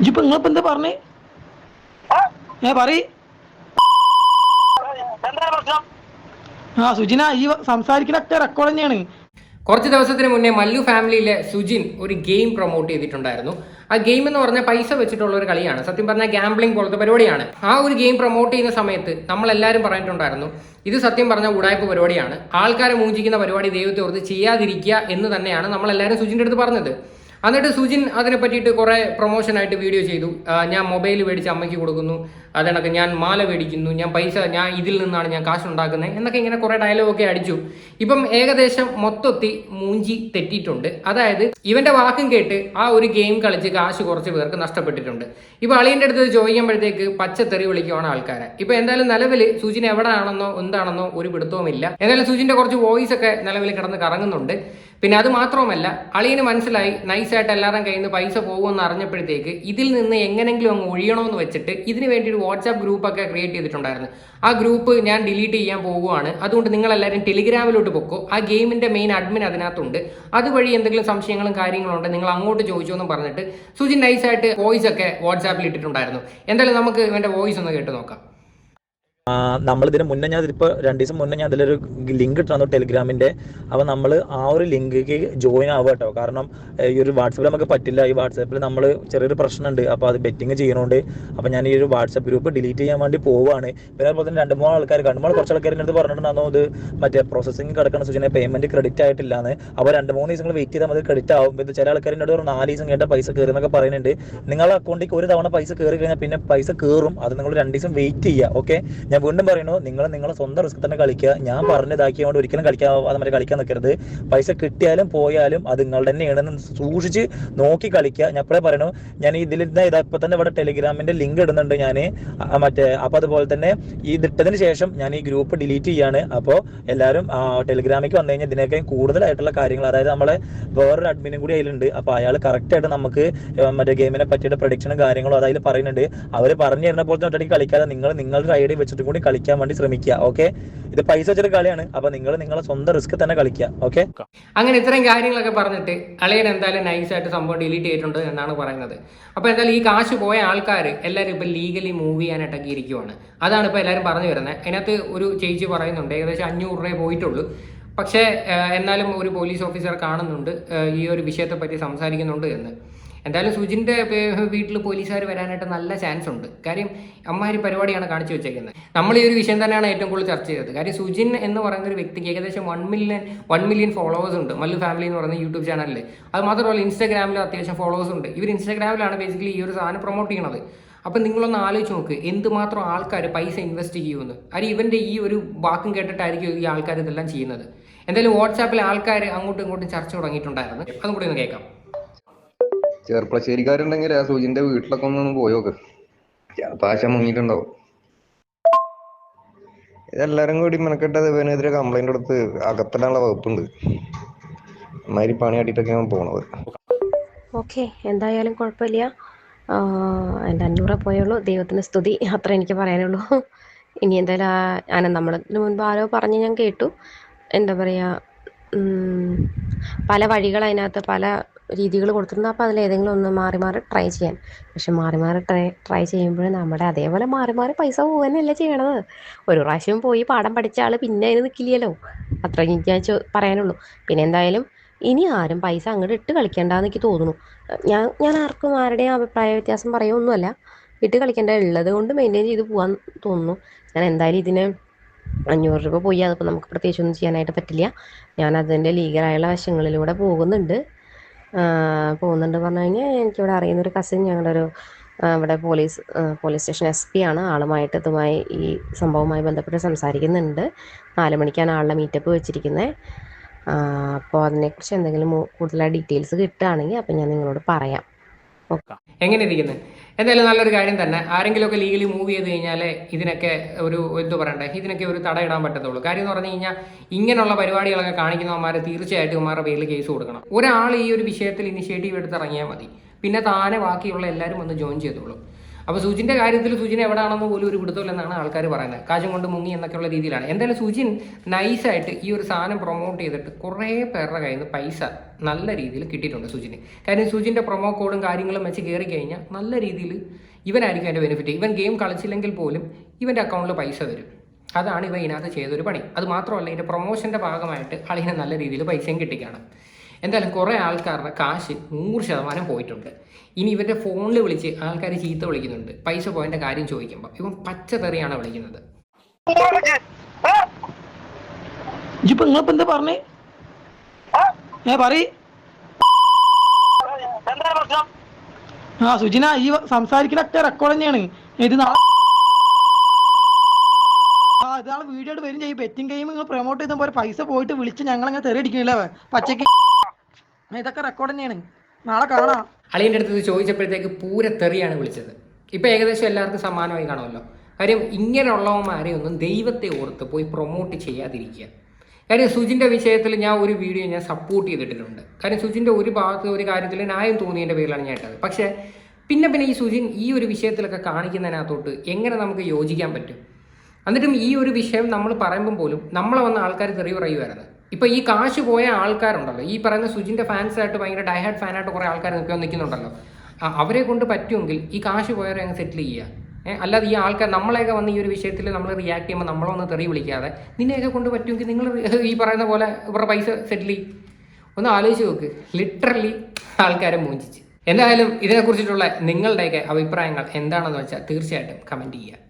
ഇജിപ്പോ നിങ്ങളിപ്പോ എന്താ പറഞ്ഞേ? ഏ പറയ്. ആ സുജിന ഈ സംസാരിക്കണൊക്കെ റെക്കോർഡ് തന്നെയാണ്. കുറച്ച് ദിവസത്തിന് മുന്നേ മല്ലു ഫാമിലിയിലെ സുജിൻ ഒരു ഗെയിം പ്രൊമോട്ട് ചെയ്തിട്ടുണ്ടായിരുന്നു. ആ ഗെയിം എന്ന് പറഞ്ഞാൽ പൈസ വെച്ചിട്ടുള്ള ഒരു കളിയാണ്. സത്യം പറഞ്ഞാൽ ഗാംബ്ലിംഗ് പോലത്തെ പരിപാടിയാണ്. ആ ഒരു ഗെയിം പ്രൊമോട്ട് ചെയ്യുന്ന സമയത്ത് നമ്മളെല്ലാവരും പറഞ്ഞിട്ടുണ്ടായിരുന്നു ഇത് സത്യം പറഞ്ഞാൽ ഉടായ്പ പരിപാടിയാണ്. ആൾക്കാരെ മൂഞ്ചിക്കുന്ന പരിപാടി ദൈവത്തെ ഓർത്ത് ചെയ്യാതിരിക്കുക എന്ന് തന്നെയാണ് നമ്മളെല്ലാവരും സുജിന്റെ അടുത്ത് പറഞ്ഞത്. എന്നിട്ട് സുജിൻ അതിനെ പറ്റിയിട്ട് കുറേ പ്രൊമോഷനായിട്ട് വീഡിയോ ചെയ്തു. ഞാൻ മൊബൈൽ മേടിച്ച് അമ്മയ്ക്ക് കൊടുക്കുന്നു. അതിനൊക്കെ ഞാൻ മാല മേടിക്കുന്നു. ഞാൻ പൈസ ഞാൻ ഇതിൽ നിന്നാണ് ഞാൻ കാശ് ഉണ്ടാക്കുന്നത് എന്നൊക്കെ ഇങ്ങനെ കുറേ ഡയലോഗൊക്കെ അടിച്ചു. ഇപ്പം ഏകദേശം മൊത്തത്തിൽ മൂഞ്ചി തെറ്റിയിട്ടുണ്ട്. അതായത് ഇവന്റെ വാക്കും കേട്ട് ആ ഒരു ഗെയിം കളിച്ച് കാശ് കുറച്ച് പേർക്ക് നഷ്ടപ്പെട്ടിട്ടുണ്ട്. ഇപ്പൊ അളിയന്റെ അടുത്ത് ചോദിക്കുമ്പോഴത്തേക്ക് പച്ചത്തെറി വിളിക്കുവാണ് ആൾക്കാരെ. ഇപ്പൊ എന്തായാലും നിലവിൽ സുജിൻ എവിടെ ആണെന്നോ എന്താണെന്നോ ഒരു പിടുത്തവുമില്ല. എന്തായാലും സുജിന്റെ കുറച്ച് വോയിസ് ഒക്കെ നിലവിൽ കിടന്ന് കറങ്ങുന്നുണ്ട്. പിന്നെ അത് മാത്രവുമല്ല അളിയന് മനസ്സിലായി നൈസായിട്ട് എല്ലാവരും കയ്യിൽ നിന്ന് പൈസ പോകുമെന്ന് അറിഞ്ഞപ്പോഴത്തേക്ക് ഇതിൽ നിന്ന് എങ്ങനെങ്കിലും അങ്ങ് ഒഴിയണമെന്ന് വെച്ചിട്ട് ഇതിന് വേണ്ടി ഒരു വാട്സാപ്പ് ഗ്രൂപ്പൊക്കെ ക്രിയേറ്റ് ചെയ്തിട്ടുണ്ടായിരുന്നു. ആ ഗ്രൂപ്പ് ഞാൻ ഡിലീറ്റ് ചെയ്യാൻ പോവുകയാണ് അതുകൊണ്ട് നിങ്ങൾ എല്ലാവരും ടെലിഗ്രാമിലോട്ട് പൊക്കോ. ആ ഗെയിമിന്റെ മെയിൻ അഡ്മിൻ അതിനകത്തുണ്ട്. അതുവഴി എന്തെങ്കിലും സംശയങ്ങളും കാര്യങ്ങളും ഉണ്ട് നിങ്ങൾ അങ്ങോട്ട് ചോദിച്ചോ എന്ന് പറഞ്ഞിട്ട് സുജിൻ നൈസായിട്ട് വോയിസ് ഒക്കെ വാട്സാപ്പിൽ ഇട്ടിട്ടുണ്ടായിരുന്നു. എന്തായാലും നമുക്ക് ഇവന്റെ വോയിസ് ഒന്ന് കേട്ട് നോക്കാം. നമ്മൾ ഇതിന് മുന്നേ ഞാൻ ഇതിപ്പോൾ രണ്ട് ദിവസം മുന്നേ ഞാൻ അതിലൊരു ലിങ്ക് ഇട്ടു തന്നു ടെലിഗ്രാമിന്റെ. അപ്പോൾ നമ്മൾ ആ ഒരു ലിങ്കിലേക്ക് ജോയിൻ ആവുക കേട്ടോ. കാരണം ഈ ഒരു വാട്സപ്പിൽ നമുക്ക് പറ്റില്ല. ഈ വാട്സപ്പിൽ നമ്മൾ ചെറിയൊരു പ്രശ്നമുണ്ട്. അപ്പോൾ അത് ബെറ്റിംഗ് ചെയ്യണോണ്ട്. അപ്പോൾ ഞാൻ ഈ ഒരു വാട്സപ്പ് ഗ്രൂപ്പ് ഡിലീറ്റ് ചെയ്യാൻ വേണ്ടി പോവുകയാണ് പിന്നെ അതുപോലെ തന്നെ രണ്ട് മൂന്ന് ആൾക്കാർ രണ്ട് മൂന്ന് കുറച്ച് ആൾക്കാർ അടുത്ത് പറഞ്ഞിട്ടുണ്ടായിരുന്നു ഇത് മറ്റേ പ്രോസസ്സിംഗ് കിടക്കുന്ന സൂചന പേയ്മെന്റ് ക്രെഡിറ്റ് ആയിട്ടില്ല എന്ന് അപ്പോൾ രണ്ട് മൂന്ന് ദിവസങ്ങൾ വെയിറ്റ് ചെയ്താൽ മതി ക്രെഡിറ്റ് ആവും. ഇത് ചില ആൾക്കാർ എന്നോട് ഒരു നാല് ദിവസം കേട്ട പൈസ കയറി എന്നൊക്കെ പറയുന്നുണ്ട്. നിങ്ങളുടെ അക്കൗണ്ടിലേക്ക് ഒരു തവണ പൈസ കയറി കഴിഞ്ഞാൽ പിന്നെ പൈസ കയറും അത് നിങ്ങൾ രണ്ട് ദിവസം വെയിറ്റ് ചെയ്യുക ഓക്കെ ഞാൻ വീണ്ടും പറയുന്നു നിങ്ങൾ നിങ്ങളെ സ്വന്തം റിസ്ക് തന്നെ കളിക്കുക. ഞാൻ പറഞ്ഞതാക്കിയതുകൊണ്ട് ഒരിക്കലും കളിക്കാൻ അത് മറ്റേ കളിക്കാൻ നിൽക്കരുത്. പൈസ കിട്ടിയാലും പോയാലും അത് നിങ്ങളുടെ തന്നെയാണെന്ന് സൂക്ഷിച്ച് നോക്കി കളിക്കുക. ഞാൻ ഇപ്പോഴേ പറയണു ഞാൻ ഇതിൽ ഇതാ ഇപ്പൊ തന്നെ ഇവിടെ ടെലിഗ്രാമിന്റെ ലിങ്ക് ഇടുന്നുണ്ട് ഞാൻ മറ്റേ അപ്പൊ അതുപോലെ തന്നെ ഈ ഇതിട്ടതിന് ശേഷം ഞാൻ ഈ ഗ്രൂപ്പ് ഡിലീറ്റ് ചെയ്യാണ്. അപ്പോൾ എല്ലാവരും ടെലിഗ്രാമിലേക്ക് വന്നു കഴിഞ്ഞാൽ ഇതിനൊക്കെ കൂടുതലായിട്ടുള്ള കാര്യങ്ങൾ അതായത് നമ്മളെ വേറൊരു അഡ്മിനും കൂടി അതിലുണ്ട്. അപ്പൊ അയാൾ കറക്റ്റ് ആയിട്ട് നമുക്ക് മറ്റേ ഗെയിമിനെ പറ്റിയിട്ട് പ്രൊഡിക്ഷനും കാര്യങ്ങളും അതായത് പറയുന്നുണ്ട്. അവർ പറഞ്ഞു തരുന്ന പോലെ ഒറ്റയ്ക്ക് കളിക്കാതെ നിങ്ങൾ നിങ്ങളുടെ ഐഡിയ വെച്ചിട്ട് കൂടി കളിക്കാൻ വേണ്ടി ശ്രമിക്കുക ഓക്കെ ഇത് പൈസ വെച്ചൊരു കളിയാണ്. അപ്പൊ നിങ്ങൾ നിങ്ങളെ സ്വന്തം റിസ്ക് തന്നെ കളിക്കുക ഓക്കെ അങ്ങനെ ഇത്രയും കാര്യങ്ങളൊക്കെ പറഞ്ഞിട്ട് അളിയൻ എന്തായാലും നൈസായിട്ട് സംഭവം ഡിലീറ്റ് ചെയ്തിട്ടുണ്ട് എന്നാണ് പറയുന്നത്. അപ്പൊ എന്തായാലും ഈ കാശ് പോയ ആൾക്കാർ എല്ലാവരും ഇപ്പൊ ലീഗലി മൂവ് ചെയ്യാനായിട്ടൊക്കെ ഇരിക്കുവാണ് അതാണ് ഇപ്പൊ എല്ലാവരും പറഞ്ഞു വരുന്നത്. അതിനകത്ത് ഒരു ചേച്ചി പറയുന്നുണ്ട് ഏകദേശം അഞ്ഞൂറ് രൂപയെ പോയിട്ടുള്ളൂ. പക്ഷേ എന്നാലും ഒരു പോലീസ് ഓഫീസർ കാണുന്നുണ്ട് ഈ ഒരു വിഷയത്തെ പറ്റി സംസാരിക്കുന്നുണ്ട് എന്ന്. എന്തായാലും സുജിന്റെ വീട്ടിൽ പോലീസുകാർ വരാനായിട്ട് നല്ല ചാൻസ് ഉണ്ട്. കാര്യം അമ്മാരി പരിപാടിയാണ് കാണിച്ചു വെച്ചേക്കുന്നത്. നമ്മൾ ഈ ഒരു വിഷയം തന്നെയാണ് ഏറ്റവും കൂടുതൽ ചർച്ച ചെയ്തത്. കാര്യം സുജിൻ എന്ന് പറയുന്ന ഒരു വ്യക്തിക്ക് ഏകദേശം one million one million followers ഉണ്ട്. മല്ലു ഫാമിലി എന്ന് പറയുന്ന യൂട്യൂബ് ചാനലിൽ അത് മാത്രമല്ല ഇൻസ്റ്റാഗ്രാമിലും അത്യാവശ്യം ഫോളോവേഴ്സ് ഉണ്ട്. ഇവർ ഇൻസ്റ്റാഗ്രാമിലാണ് ബേസിക്കലി ഈ ഒരു സാധനം പ്രൊമോട്ട് ചെയ്യണത്. അപ്പം നിങ്ങളൊന്ന് ആലോചിച്ച് നോക്ക് എന്തുമാത്രം ആൾക്കാർ പൈസ ഇൻവെസ്റ്റ് ചെയ്യുമെന്ന്. കാര്യം ഇവന്റെ ഈ ഒരു വാക്കും കേട്ടിട്ടായിരിക്കും ഈ ആൾക്കാർ ഇതെല്ലാം ചെയ്യുന്നത്. എന്തായാലും വാട്സാപ്പിൽ ആൾക്കാർ അങ്ങോട്ടും ഇങ്ങോട്ടും ചർച്ച തുടങ്ങിയിട്ടുണ്ടായിരുന്നു. അതും കൂടി ഒന്ന് കേൾക്കാം. ചെർപ്പളശ്ശേരിക്കാരുണ്ടെങ്കിൽ ആ സൂചിന്റെ വീട്ടിലൊക്കെ ഒന്ന് പോയി നോക്ക് ചിലപ്പോ ആശ മുങ്ങിയിട്ടുണ്ടാവും ഇതെല്ലാരും കൂടി മെനക്കെട്ടത് ഇവനെതിരെ കംപ്ലൈന്റ് കൊടുത്ത് അകത്തിടാനുള്ള വകുപ്പുണ്ട്. അമ്മാതിരി പണി കാട്ടിട്ടൊക്കെയാണ് പോണത്. ഓക്കെ എന്തായാലും കുഴപ്പമില്ല. എന്റെ അഞ്ഞൂറ് പോയുള്ളൂ. ദൈവത്തിന് സ്തുതി. അത്ര എനിക്ക് പറയാനുള്ളൂ. ഇനി എന്തായാലും ആന നമ്മളതിന് മുൻപ് ആരോ പറഞ്ഞ് ഞാൻ കേട്ടു. എന്താ പറയുക പല വഴികൾ അതിനകത്ത് പല രീതികൾ കൊടുത്തിട്ടുണ്ട്. അപ്പോൾ അതിൽ ഏതെങ്കിലും ഒന്ന് മാറി മാറി ട്രൈ ചെയ്യാൻ പക്ഷെ മാറി മാറി ട്രൈ ട്രൈ ചെയ്യുമ്പോൾ നമ്മുടെ അതേപോലെ മാറി മാറി പൈസ പോകാനല്ല ചെയ്യണത്. ഒരു പ്രാവശ്യം പോയി പാഠം പഠിച്ച ആൾ പിന്നെ അതിന് നിൽക്കില്ലല്ലോ അത്ര ഞാൻ പറയാനുള്ളൂ. പിന്നെ എന്തായാലും ഇനി ആരും പൈസ അങ്ങോട്ട് ഇട്ട് കളിക്കേണ്ടെന്ന് എനിക്ക് തോന്നുന്നു. ഞാൻ ഞാൻ ആർക്കും ആരുടെയും അഭിപ്രായ വ്യത്യാസം പറയുമൊന്നുമല്ല ഇട്ട് കളിക്കേണ്ട ഉള്ളത് കൊണ്ട് മെയിന്റെയിൻ ചെയ്ത് പോകാൻ തോന്നുന്നു. ഞാൻ എന്തായാലും ഇതിന് അഞ്ഞൂറ് രൂപ പോയി. അതിപ്പോൾ നമുക്ക് പ്രത്യേകിച്ചൊന്നും ചെയ്യാനായിട്ട് പറ്റില്ല. ഞാൻ അതിന്റെ ലീഗലായുള്ള വശങ്ങളിലൂടെ പോകുന്നുണ്ട്. പോകുന്നുണ്ട്. പറഞ്ഞു കഴിഞ്ഞാൽ എനിക്കിവിടെ അറിയുന്നൊരു കസിൻ ഞങ്ങളുടെ ഒരു ഇവിടെ police police station S P ആണ്. ആളുമായിട്ട് ഇതുമായി ഈ സംഭവവുമായി ബന്ധപ്പെട്ട് സംസാരിക്കുന്നുണ്ട്. നാല് മണിക്കാണ് ആളുടെ മീറ്റപ്പ് വെച്ചിരിക്കുന്നത് അപ്പോൾ അതിനെക്കുറിച്ച് എന്തെങ്കിലും കൂടുതലായി ഡീറ്റെയിൽസ് കിട്ടുകയാണെങ്കിൽ അപ്പം ഞാൻ നിങ്ങളോട് പറയാം. എങ്ങനെ ഇരിക്കുന്നത് എന്തായാലും നല്ലൊരു കാര്യം തന്നെ. ആരെങ്കിലുമൊക്കെ ലീഗലി മൂവ് ചെയ്ത് കഴിഞ്ഞാൽ ഇതിനൊക്കെ ഒരു എന്തു പറയണ്ടേ? ഇതിനൊക്കെ ഒരു തടയിടാൻ പറ്റത്തുള്ളൂ. കാര്യം എന്ന് പറഞ്ഞു കഴിഞ്ഞാൽ ഇങ്ങനെയുള്ള പരിപാടികളൊക്കെ കാണിക്കുന്നവന്മാരെ തീർച്ചയായിട്ടും അവന്മാരുടെ പേരിൽ കേസ് കൊടുക്കണം. ഒരാൾ ഈ ഒരു വിഷയത്തിൽ ഇനിഷ്യേറ്റീവ് എടുത്തിറങ്ങിയാൽ മതി. പിന്നെ താനെ ബാക്കിയുള്ള എല്ലാവരും വന്ന് ജോയിൻ ചെയ്തോളും. അപ്പോൾ സുജിന്റെ കാര്യത്തിൽ സുജിൻ എവിടെയാണെന്ന് പോലും ഒരു പിടുത്തമില്ലെന്നാണ് ആൾക്കാർ പറയുന്നത്. കാശും കൊണ്ട് മുങ്ങി എന്നൊക്കെയുള്ള രീതിയിലാണ്. എന്തായാലും സുജിൻ നൈസായിട്ട് ഈ ഒരു സാധനം പ്രൊമോട്ട് ചെയ്തിട്ട് കുറേ പേരുടെ കയ്യിൽ നിന്ന് പൈസ നല്ല രീതിയിൽ കിട്ടിയിട്ടുണ്ട് സുജിന് കാര്യം സുജിന്റെ പ്രൊമോ കോഡും കാര്യങ്ങളും വെച്ച് കയറി കഴിഞ്ഞാൽ നല്ല രീതിയിൽ ഇവനായിരിക്കും അതിന്റെ ബെനിഫിറ്റ് ഇവൻ ഗെയിം കളിച്ചില്ലെങ്കിൽ പോലും ഇവന്റെ അക്കൗണ്ടിൽ പൈസ വരും. അതാണ് ഇവ ഇതിനകത്ത് ചെയ്തൊരു പണി. അത് മാത്രമല്ല ഇതിന്റെ പ്രൊമോഷന്റെ ഭാഗമായിട്ട് ആളിനെ നല്ല രീതിയിൽ പൈസയും കിട്ടിക്കാണ്. എന്തായാലും കുറേ ആൾക്കാരുടെ കാശ് നൂറ് ശതമാനം പോയിട്ടുണ്ട്. ഇനി ഇവന്റെ ഫോണിൽ വിളിച്ച് ആൾക്കാർ ചീത്ത വിളിക്കുന്നുണ്ട്. പൈസ പോയതിന്റെ കാര്യം ചോദിക്കുമ്പോൾ ഇവൻ പച്ചതെറിയാണ് വിളിക്കുന്നത്. ഇജിപ്പോ നിങ്ങളിപ്പോ എന്താ പറഞ്ഞേ? ഏ ആ സുജിന ഈ സംസാരിക്കണൊക്കെ റെക്കോർഡ് തന്നെയാണ്. ഇത് നാളെ ആ ഇതാൾ വീഡിയോ വരും ചെയ്യും. ബെറ്റിംഗ് ഗെയിം നിങ്ങൾ പ്രൊമോട്ട് ചെയ്ത പോലെ പൈസ പോയിട്ട് വിളിച്ച് ഞങ്ങളങ്ങനെ തെറി അടിക്കണില്ല പച്ചക്ക് ഇതൊക്കെ റെക്കോർഡ് തന്നെയാണ്. നാളെ കാണാം. അളിയന്റെ അടുത്ത് ചോദിച്ചപ്പോഴത്തേക്ക് പൂര തെറിയാണ് വിളിച്ചത്. ഇപ്പം ഏകദേശം എല്ലാവർക്കും സമാനമായി കാണുമല്ലോ. കാര്യം ഇങ്ങനെയുള്ളവന്മാരെ ഒന്നും ദൈവത്തെ ഓർത്ത് പോയി പ്രൊമോട്ട് ചെയ്യാതിരിക്കുക. കാര്യം സുജിന്റെ വിഷയത്തിൽ ഞാൻ ഒരു വീഡിയോ ഞാൻ സപ്പോർട്ട് ചെയ്തിട്ടുണ്ട് കാര്യം സുജിന്റെ ഒരു ഭാഗത്ത് ഒരു കാര്യത്തിൽ ന്യായം തോന്നിയതിന്റെ പേരിലാണ് ഞാൻ ഇട്ടത്. പക്ഷേ പിന്നെ പിന്നെ ഈ സുജിൻ ഈ ഒരു വിഷയത്തിലൊക്കെ കാണിക്കുന്നതിനകത്തോട്ട് എങ്ങനെ നമുക്ക് യോജിക്കാൻ പറ്റും? എന്നിട്ടും ഈ ഒരു വിഷയം നമ്മൾ പറയുമ്പം പോലും നമ്മളെ വന്ന ആൾക്കാർ തെറി പറയുമായിരുന്നു ഇപ്പൊ ഈ കാശ് പോയ ആൾക്കാരുണ്ടല്ലോ. ഈ പറയുന്ന സുജിന്റെ ഫാൻസായിട്ട് ഭയങ്കര ഡയഹാഡ് ഫാനായിട്ട് കുറേ ആൾക്കാർ നിൽക്കാൻ നിൽക്കുന്നുണ്ടല്ലോ. അവരെ കൊണ്ട് പറ്റുമെങ്കിൽ ഈ കാശ് പോയവരെ അങ്ങ് സെറ്റിൽ ചെയ്യുക. അല്ലാതെ ഈ ആൾക്കാർ നമ്മളെയൊക്കെ വന്ന് ഈ ഒരു വിഷയത്തിൽ നമ്മൾ റിയാക്ട് ചെയ്യുമ്പോൾ നമ്മളൊന്ന് തെറി വിളിക്കാതെ നിന്നെയൊക്കെ കൊണ്ട് പറ്റുമെങ്കിൽ നിങ്ങൾ ഈ പറയുന്ന പോലെ ഇവരുടെ പൈസ സെറ്റിൽ ചെയ്യും. ഒന്ന് ആലോചിച്ച് നോക്ക്. ലിറ്ററലി ആൾക്കാരെ മൂഞ്ചിച്ച്. എന്തായാലും ഇതിനെക്കുറിച്ചിട്ടുള്ള നിങ്ങളുടെയൊക്കെ അഭിപ്രായങ്ങൾ എന്താണെന്ന് വെച്ചാൽ തീർച്ചയായിട്ടും കമന്റ് ചെയ്യുക.